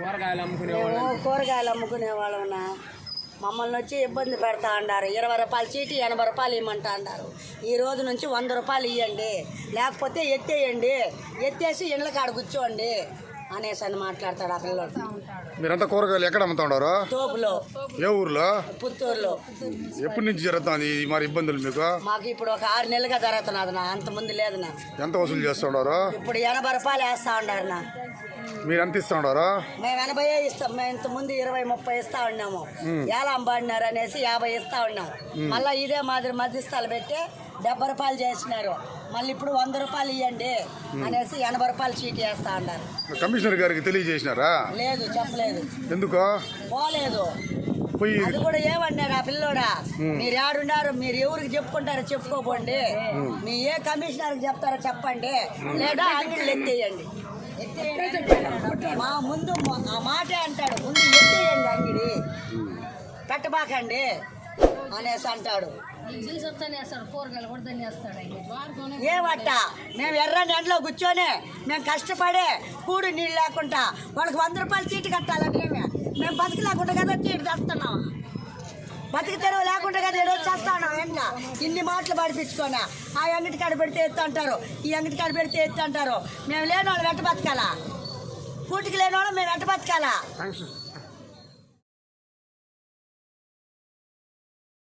కూరగాయలు అమ్ముకునే మేము కూరగాయలు అమ్ముకునే వాళ్ళమన్నా. మమ్మల్ని వచ్చి ఇబ్బంది పెడతా అన్నారు ఇరవై రూపాయలు చీటి ఎనభై రూపాయలు ఇవ్వమంటా అన్నారు ఈ రోజు నుంచి వంద రూపాయలు ఇవ్వండి లేకపోతే ఎత్తేయండి. ఎత్తేసి ఇళ్ళ కాడ కూర్చోండి. అనేసి అని మాట్లాడతాడు ఆ పిల్లోడు మీరంతా కూరగాయలు ఎక్కడ అమ్ముతా ఉన్నారు తోపులో. ఏ ఊర్లో? పుత్తూరులో. ఎప్పటి నుంచి జరుగుతుంది ఈ మరి ఇబ్బందులు మీకు? మాకు ఇప్పుడు ఒక ఆరు నెలలుగా జరుగుతున్నది నా అంత ముందు లేదు నా. ఎంత వసూలు చేస్తున్నారు ఇప్పుడు ఎనభై రూపాయలు వేస్తా ఉన్నారు నా. మీరు ఎంత ఇస్తా ఉన్నారు మేము ఎనభై ఇస్తాం మేము ఇంత ముందు ఇరవై ముప్పై ఇస్తా ఉన్నాము. ఎలా అంబాడినారు అనేసి యాభై ఇస్తా ఉన్నాం మళ్ళీ ఇదే మాదిరి మధ్యస్థాలు పెట్టి డెబ్బై రూపాయలు చేసినారు. మళ్ళీ ఇప్పుడు వంద రూపాయలు ఇవ్వండి అనేసి ఎనభై రూపాయలు చీటీ వేస్తా ఉన్నారు కమిషనర్ గారికి తెలియజేసినారా? లేదు చెప్పలేదు. ఎందుకు? పోలేదు. పోయి అది కూడా ఏమన్నారు ఆ పిల్లోడా? మీరు ఏడున్నారు మీరు ఎవరికి చెప్పుకుంటారో చెప్పుకోకండి. మీ ఏ కమిషనర్కి చెప్తారో చెప్పండి. లేదా అంగిళ్ళు ఎత్తేయండి. మా ముందు మా- ఆ మాటే అంటాడు ముందు ఎత్తేయండి అంగిడి. పెట్టబాకండి అనేసి అంటాడు. ఏమట్ట? మేము ఎర్రని ఎండలో కూర్చొని మేము కష్టపడే కూడు నీళ్ళు లేకుండా వాళ్ళకి వంద రూపాయలు చీటు కట్టాలంటే మేము మేము బతికి లేకుండా కదా చీటు తెస్తున్నాం. బతికి తెరవ లేకుండా కదా ఈరోజు చేస్తాను ఎండ ఇన్ని మాటలు పడిపించుకోనా? ఆ అంగటి కాడ పెడితే ఎత్తు అంటారు ఈ అంగటి కాడ పెడితే ఎత్తు అంటారు. మేము లేని వాళ్ళు వెంట బతకాలా? కూటికి లేని వాళ్ళు మేము వెంట బతకాలా?